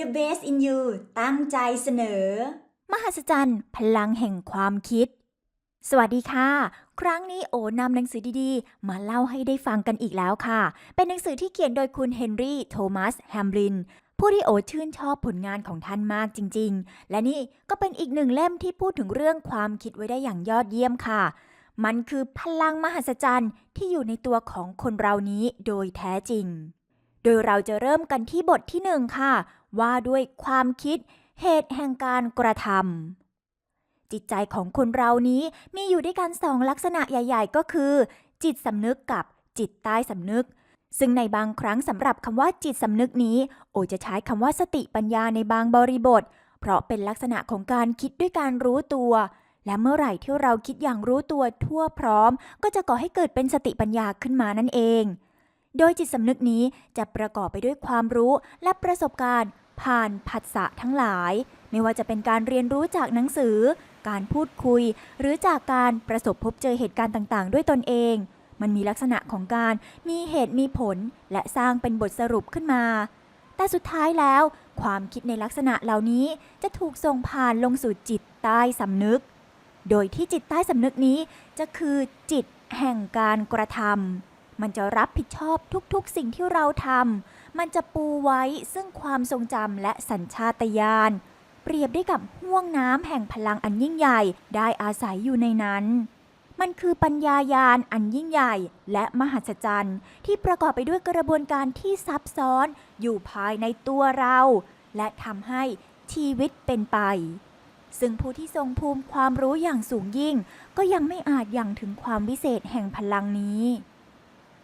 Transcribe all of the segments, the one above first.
The Best in You ตั้งใจเสนอ มหัศจรรย์ พลังแห่งความคิด สวัสดีค่ะ ครั้งนี้โอนำหนังสือดีๆ มาเล่าให้ได้ฟังกันอีกแล้วค่ะ เป็นหนังสือที่เขียนโดยคุณเฮนรี่โทมัสแฮมบรินผู้ที่โอชื่นชอบผลงานของท่านมากจริง ๆ และนี่ก็เป็นอีกหนึ่งเล่มที่พูดถึงเรื่องความคิดไว้ได้อย่างยอดเยี่ยมค่ะ มันคือพลังมหัศจรรย์ที่อยู่ในตัวของคนเรานี้โดยแท้จริง โดยเราจะเริ่มกันที่บทที่หนึ่งค่ะ ว่าด้วยความคิดเหตุแห่งการกระทำจิตใจของคนเรานี้มีอยู่ด้วยกันสองลักษณะใหญ่ ๆ ก็คือ จิตสำนึกกับจิตใต้สำนึก ซึ่งในบางครั้งสำหรับคำว่าจิตสำนึกนี้ โอจะใช้คำว่าสติปัญญาในบางบริบท เพราะเป็นลักษณะของการคิดด้วยการรู้ตัว และเมื่อไหร่ที่เราคิดอย่างรู้ตัวทั่วพร้อม ก็จะก่อให้เกิดเป็นสติปัญญาขึ้นมานั่นเอง โดยจิตสำนึกนี้จะประกอบไปด้วยความรู้และประสบการณ์ ผ่านผัสสะทั้งหลาย ไม่ว่าจะเป็นการเรียนรู้จากหนังสือ การพูดคุย หรือจากการประสบพบเจอเหตุการณ์ต่างๆ ด้วยตนเอง มันมีลักษณะของการมีเหตุมีผล และสร้างเป็นบทสรุปขึ้นมา แต่สุดท้ายแล้ว ความคิดในลักษณะเหล่านี้จะถูกส่งผ่านลงสู่จิตใต้สำนึก โดยที่จิตใต้สำนึกนี้จะคือจิตแห่งการกระทำ มันจะรับผิดชอบทุกๆ สิ่งที่เราทำ มันจะปูไว้ซึ่งความทรงจำและสัญชาตญาณ เปรียบได้กับห่วงน้ำแห่งพลังอันยิ่งใหญ่ ได้อาศัยอยู่ในนั้น มันคือปัญญายาณอันยิ่งใหญ่ และมหัศจรรย์ ที่ประกอบไปด้วยกระบวนการที่ซับซ้อนอยู่ภายในตัวเรา และทำให้ชีวิตเป็นไปซึ่งผู้ที่ทรงภูมิความรู้อย่างสูงยิ่ง ก็ยังไม่อาจยังถึงความวิเศษแห่งพลังนี้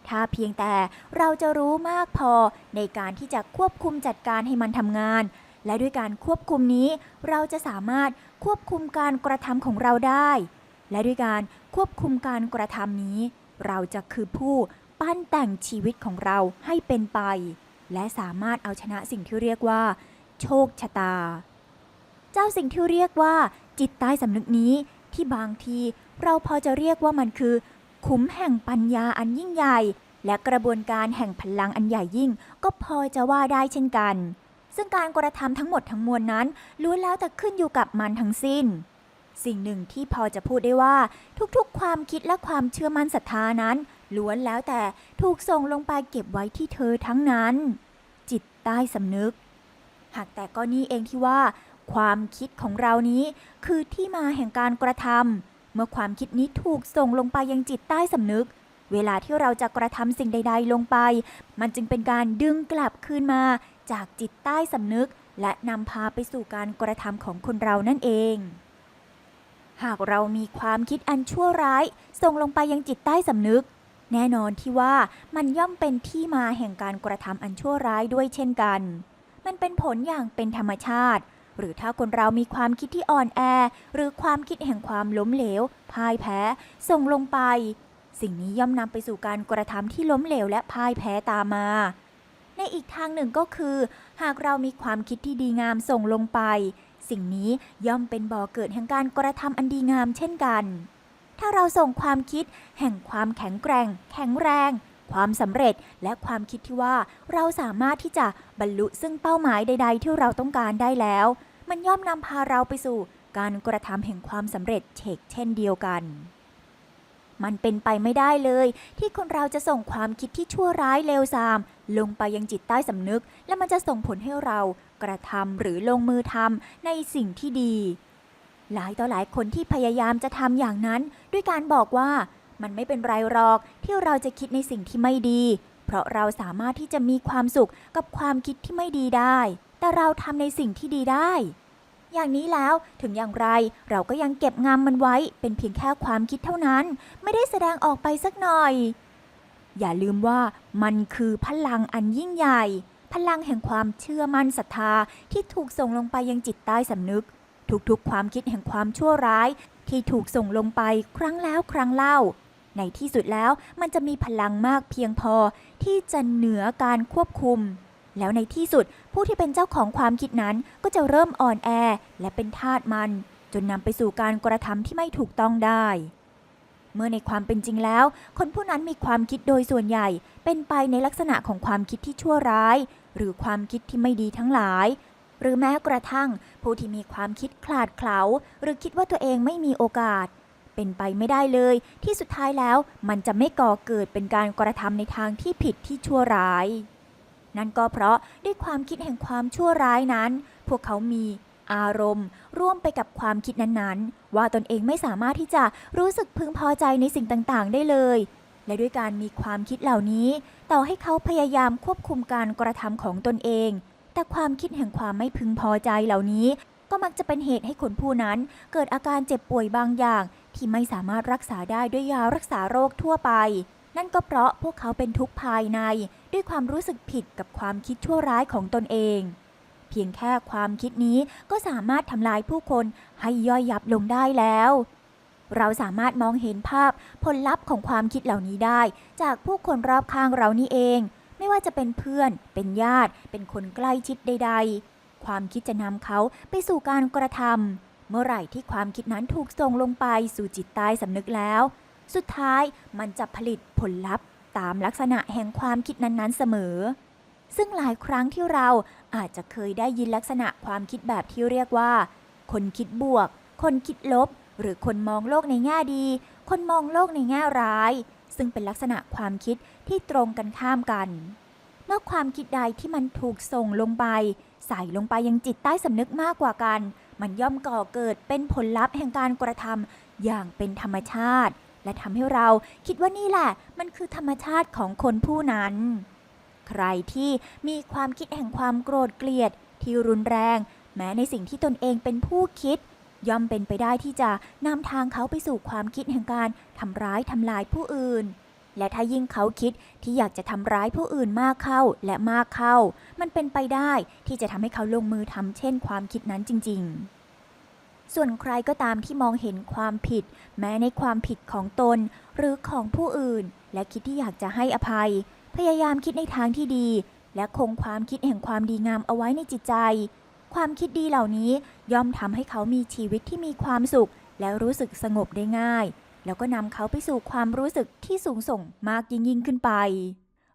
ถ้าเพียงแต่เราจะรู้มากพอในการที่จะควบคุมจัดการให้มันทำงาน และด้วยการควบคุมนี้ เราจะสามารถควบคุมการกระทำของเราได้ และด้วยการควบคุมการกระทำนี้ เราจะคือผู้ปั้นแต่งชีวิตของเราให้เป็นไป และสามารถเอาชนะสิ่งที่เรียกว่า โชคชะตา เจ้าสิ่งที่เรียกว่า จิตใต้สำนึกนี้ที่บางทีเราพอจะเรียกว่ามันคือ ขุมแห่งปัญญาอันยิ่งใหญ่ และกระบวนการแห่งพลังอันใหญ่ยิ่ง ก็พอจะว่าได้เช่นกัน ซึ่งการกระทำทั้งหมดทั้งมวลนั้นล้วนแล้วแต่ขึ้นอยู่กับมันทั้งสิ้น สิ่งหนึ่งที่พอจะพูดได้ว่าทุกๆ ความคิดและความเชื่อมั่นศรัทธานั้นล้วนแล้วแต่ถูกส่งลงไปเก็บไว้ที่เธอทั้งนั้น จิตใต้สำนึก หากแต่ก็นี่เองที่ว่า ความคิดของเรานี้คือที่มาแห่งการกระทำ เมื่อความคิดนี้ถูกส่งลงไปยังจิตใต้สำนึก เวลาที่เราจะกระทำสิ่งใด ๆ ลงไป มันจึงเป็นการดึงกลับคืนมา จากจิตใต้สำนึก และนำพาไปสู่การกระทำของคนเรานั่นเอง หากเรามีความคิดอันชั่วร้าย ส่งลงไปยังจิตใต้สำนึก แน่นอนที่ว่ามันย่อมเป็นที่มาแห่งการกระทำอันชั่วร้ายด้วยเช่นกัน มันเป็นผลอย่างเป็นธรรมชาติ หรือถ้าคนเรามีความคิดที่อ่อนแอ หรือความคิดแห่งความล้มเหลว พ่ายแพ้ ส่งลงไป สิ่งนี้ย่อมนำไปสู่การกระทำที่ล้มเหลวและพ่ายแพ้ตามมา ในอีกทางหนึ่งก็คือ หากเรามีความคิดที่ดีงามส่งลงไป สิ่งนี้ย่อมเป็นบ่อเกิดแห่งการกระทำอันดีงามเช่นกัน ถ้าเราส่งความคิด แห่งความแข็งแกร่ง แข็งแรงความสำเร็จและความคิดที่ว่าเราสามารถที่จะบรรลุซึ่งเป้าหมายใด ๆ ที่เราต้องการได้แล้ว มันย่อมนำพาเราไปสู่การกระทำแห่งความสำเร็จเชกเช่นเดียวกัน มันเป็นไปไม่ได้เลย ที่คนเราจะส่งความคิดที่ชั่วร้ายเลวทราม ลงไปยังจิตใต้สำนึก และมันจะส่งผลให้เรากระทำหรือลงมือทำในสิ่งที่ดี หลายต่อหลายคนที่พยายามจะทำอย่างนั้น ด้วยการบอกว่ามันไม่เป็นไรหรอกที่เราจะคิดในสิ่งที่ไม่ดี เพราะเราสามารถที่จะมีความสุขกับความคิดที่ไม่ดีได้ แต่เราทำในสิ่งที่ดีได้ อย่างนี้แล้วถึงอย่างไรเราก็ยังเก็บงำมันไว้เป็นเพียงแค่ความคิดเท่านั้น ไม่ได้แสดงออกไปสักหน่อย อย่าลืมว่ามันคือพลังอันยิ่งใหญ่ พลังแห่งความเชื่อมั่นศรัทธาที่ถูกส่งลงไปยังจิตใต้สำนึก ทุกๆ ความคิดแห่งความชั่วร้าย ที่ถูกส่งลงไปครั้งแล้วครั้งเล่าในที่สุดแล้วมันจะมีพลังมากเพียงพอที่จะเหนือการควบคุม แล้วในที่สุดผู้ที่เป็นเจ้าของความคิดนั้นก็จะเริ่มอ่อนแอและเป็นทาสมัน จนนำไปสู่การกระทำที่ไม่ถูกต้องได้ เมื่อในความเป็นจริงแล้ว คนผู้นั้นมีความคิดโดยส่วนใหญ่ เป็นไปในลักษณะของความคิดที่ชั่วร้าย หรือความคิดที่ไม่ดีทั้งหลาย หรือแม้กระทั่ง ผู้ที่มีความคิดคลาดเขลาหรือคิดว่าตัวเองไม่มีโอกาสเป็นไปไม่ได้เลย ที่สุดท้ายแล้วมันจะไม่ก่อเกิดเป็นการกระทำในทางที่ผิดที่ชั่วร้าย นั่นก็เพราะด้วยความคิดแห่งความชั่วร้ายนั้น พวกเขามีอารมณ์ ร่วมไปกับความคิดนั้นๆ ว่าตนเองไม่สามารถที่จะรู้สึกพึงพอใจในสิ่งต่างๆ ได้เลย และด้วยการมีความคิดเหล่านี้ ต่อให้เขาพยายามควบคุมการกระทำของตนเอง แต่ความคิดแห่งความไม่พึงพอใจเหล่านี้ ก็มักจะเป็นเหตุให้คนผู้นั้น เกิดอาการเจ็บป่วยบางอย่าง ที่ไม่สามารถรักษาได้ด้วยยารักษาโรคทั่วไป นั่นก็เพราะพวกเขาเป็นทุกข์ภายในด้วยความรู้สึกผิดกับความคิดชั่วร้ายของตนเอง เพียงแค่ความคิดนี้ก็สามารถทำลายผู้คนให้ย่อยยับลงได้แล้ว เราสามารถมองเห็นภาพผลลัพธ์ของความคิดเหล่านี้ได้ จากผู้คนรอบข้างเรานี่เอง ไม่ว่าจะเป็นเพื่อน เป็นญาติ เป็นคนใกล้ชิดใด ๆ ความคิดจะนำเขาไปสู่การกระทำเมื่อไหร่ที่ความคิดนั้นถูกส่งลงไปสู่จิตใต้สำนึกแล้ว สุดท้ายมันจะผลิตผลลัพธ์ตามลักษณะแห่งความคิดนั้นๆเสมอ ซึ่งหลายครั้งที่เราอาจจะเคยได้ยินลักษณะความคิดแบบที่เรียกว่า คนคิดบวก คนคิดลบ หรือคนมองโลกในแง่ดี คนมองโลกในแง่ร้าย ซึ่งเป็นลักษณะความคิดที่ตรงกันข้ามกัน เมื่อความคิดใดที่มันถูกส่งลงไป ใส่ลงไปยังจิตใต้สำนึกมากกว่ากัน มันย่อมก่อเกิดเป็นผลลัพธ์แห่งการกระทำอย่างเป็นธรรมชาติ และทำให้เราคิดว่านี่แหละ มันคือธรรมชาติของคนผู้นั้น ใครที่มีความคิดแห่งความโกรธเกลียด ที่รุนแรง แม้ในสิ่งที่ตนเองเป็นผู้คิด ย่อมเป็นไปได้ที่จะนำทางเขาไปสู่ความคิดแห่งการทำร้ายทำลายผู้อื่นและถ้ายิ่งเขาคิดที่อยากจะทำร้ายผู้อื่นมากเข้าและมากเข้า มันเป็นไปได้ที่จะทำให้เขาลงมือทำเช่นความคิดนั้นจริง ๆ ส่วนใครก็ตามที่มองเห็นความผิด แม้ในความผิดของตน หรือของผู้อื่น และคิดที่อยากจะให้อภัย พยายามคิดในทางที่ดี และคงความคิดแห่งความดีงามเอาไว้ในจิตใจ ความคิดดีเหล่านี้ย่อมทำให้เขามีชีวิตที่มีความสุข และรู้สึกสงบได้ง่าย แล้วก็นำเขาไปสู่ความรู้สึกที่สูงส่งมากยิ่งยิ่งขึ้นไป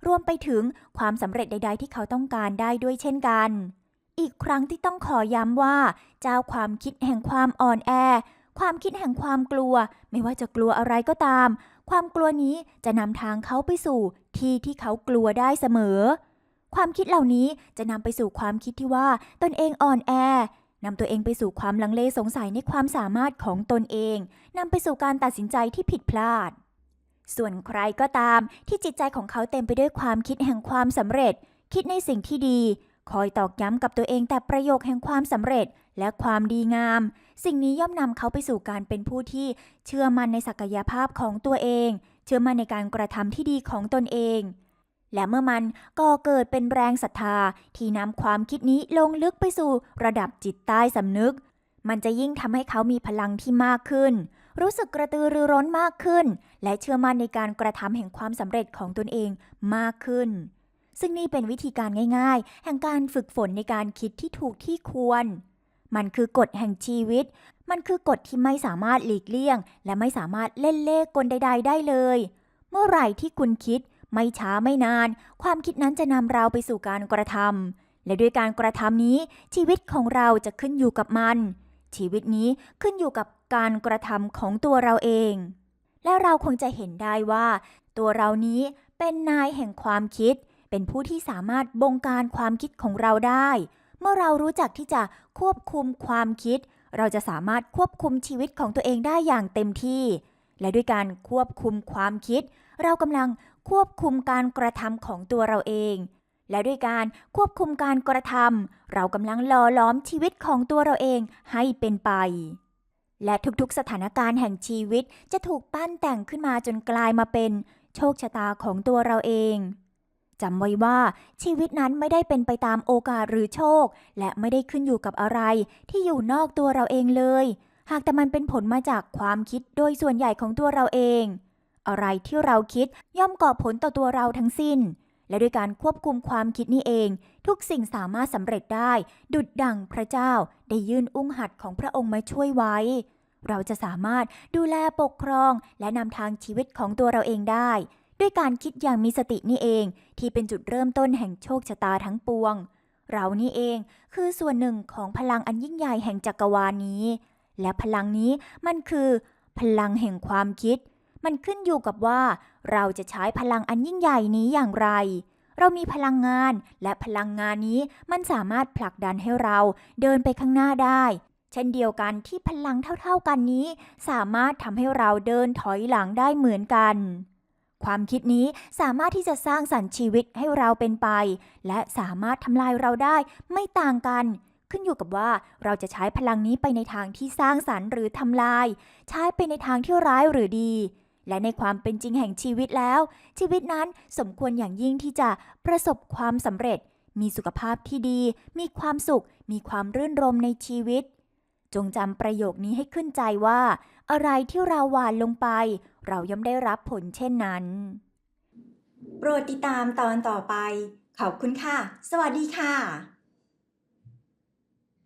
รวมไปถึงความสำเร็จใด ๆ ที่เขาต้องการได้ด้วยเช่นกัน อีกครั้งที่ต้องขอย้ำว่า เจ้าความคิดแห่งความอ่อนแอ ความคิดแห่งความกลัว ไม่ว่าจะกลัวอะไรก็ตาม ความกลัวนี้จะนำทางเขาไปสู่ที่ที่เขากลัวได้เสมอ ความคิดเหล่านี้จะนำไปสู่ความคิดที่ว่าตนเองอ่อนแอนำตัวเองไปสู่ความลังเลสงสัยในความสามารถของตนเองนำไปสู่การตัดสินใจที่ผิดพลาด ส่วนใครก็ตามที่จิตใจของเขาเต็มไปด้วยความคิดแห่งความสำเร็จ คิดในสิ่งที่ดี คอยตอกย้ำกับตัวเองแต่ประโยคแห่งความสำเร็จและความดีงาม สิ่งนี้ย่อมนำเขาไปสู่การเป็นผู้ที่เชื่อมั่นในศักยภาพของตัวเอง เชื่อมั่นในการกระทำที่ดีของตนเอง และเมื่อมันก็เกิดเป็นแรงศรัทธาที่นำความคิดนี้ลงลึกไปสู่ระดับจิตใต้สำนึก มันจะยิ่งทำให้เขามีพลังที่มากขึ้น รู้สึกกระตือรือร้นมากขึ้น และเชื่อมั่นในการกระทำแห่งความสำเร็จของตนเองมากขึ้น ซึ่งนี่เป็นวิธีการง่าย ๆ แห่งการฝึกฝนในการคิดที่ถูกที่ควร มันคือกฎแห่งชีวิต มันคือกฎที่ไม่สามารถหลีกเลี่ยง และไม่สามารถเล่นเล่กลใด ๆ ได้เลย เมื่อไหร่ที่คุณคิด ไม่ช้าไม่นาน ความคิดนั้นจะนำเราไปสู่การกระทำและด้วยการกระทำนี้ ชีวิตของเราจะขึ้นอยู่กับมัน ชีวิตนี้ขึ้นอยู่กับการกระทำของตัวเราเอง และเราคงจะเห็นได้ว่า ตัวเรานี้เป็นนายแห่งความคิด เป็นผู้ที่สามารถบงการความคิดของเราได้ เมื่อเรารู้จักที่จะควบคุมความคิด เราจะสามารถควบคุมชีวิตของตัวเองได้อย่างเต็มที่ และด้วยการควบคุมความคิด เรากำลังควบคุมการกระทำของตัวเราเอง และด้วยการควบคุมการกระทำเรากำลังหล่อล้อมชีวิตของตัวเราเองให้เป็นไปและทุกๆ สถานการณ์แห่งชีวิตจะถูกปั้นแต่งขึ้นมาจนกลายมาเป็น โชคชะตาของตัวเราเอง จำไว้ว่าชีวิตนั้นไม่ได้เป็นไปตามโอกาสหรือโชค และไม่ได้ขึ้นอยู่กับอะไรที่อยู่นอกตัวเราเองเลย หากแต่มันเป็นผลมาจากความคิดโดยส่วนใหญ่ของตัวเราเอง อะไรที่เราคิดย่อมก่อผลต่อตัวเราทั้งสิ้น และด้วยการควบคุมความคิดนี่เอง ทุกสิ่งสามารถสำเร็จได้ ดุดดังพระเจ้าได้ยื่นอุ้งหัดของพระองค์มาช่วยไว้ เราจะสามารถดูแลปกครองและนำทางชีวิตของตัวเราเองได้ ด้วยการคิดอย่างมีสตินี่เองที่เป็นจุดเริ่มต้นแห่งโชคชะตาทั้งปวง เรานี่เองคือส่วนหนึ่งของพลังอันยิ่งใหญ่แห่งจักรวาลนี้ และพลังนี้มันคือ พลังแห่งความคิด มันขึ้นอยู่กับว่า เราจะใช้พลังอันยิ่งใหญ่นี้อย่างไร เรามีพลังงานและพลังงานนี้มันสามารถผลักดันให้เราเดินไปข้างหน้าได้ เช่นเดียวกันที่พลังเท่าๆกันนี้ สามารถทำให้เราเดินถอยหลังได้เหมือนกัน ความคิดนี้สามารถที่จะสร้างสรรค์ชีวิตให้เราเป็นไป และสามารถทำลายเราได้ไม่ต่างกัน ขึ้นอยู่กับว่าเราจะใช้พลังนี้ไปในทางที่สร้างสรรค์หรือทำลาย ใช้ไปในทางที่ร้ายหรือดี และในความเป็นจริงแห่งชีวิตแล้ว ชีวิตนั้นสมควรอย่างยิ่งที่จะประสบความสำเร็จ มีสุขภาพที่ดี มีความสุข มีความรื่นรมในชีวิต จงจำประโยคนี้ให้ขึ้นใจว่า อะไรที่เราหวานลงไป เราย่อมได้รับผลเช่นนั้น โปรดติดตามตอนต่อไป ขอบคุณค่ะ สวัสดีค่ะ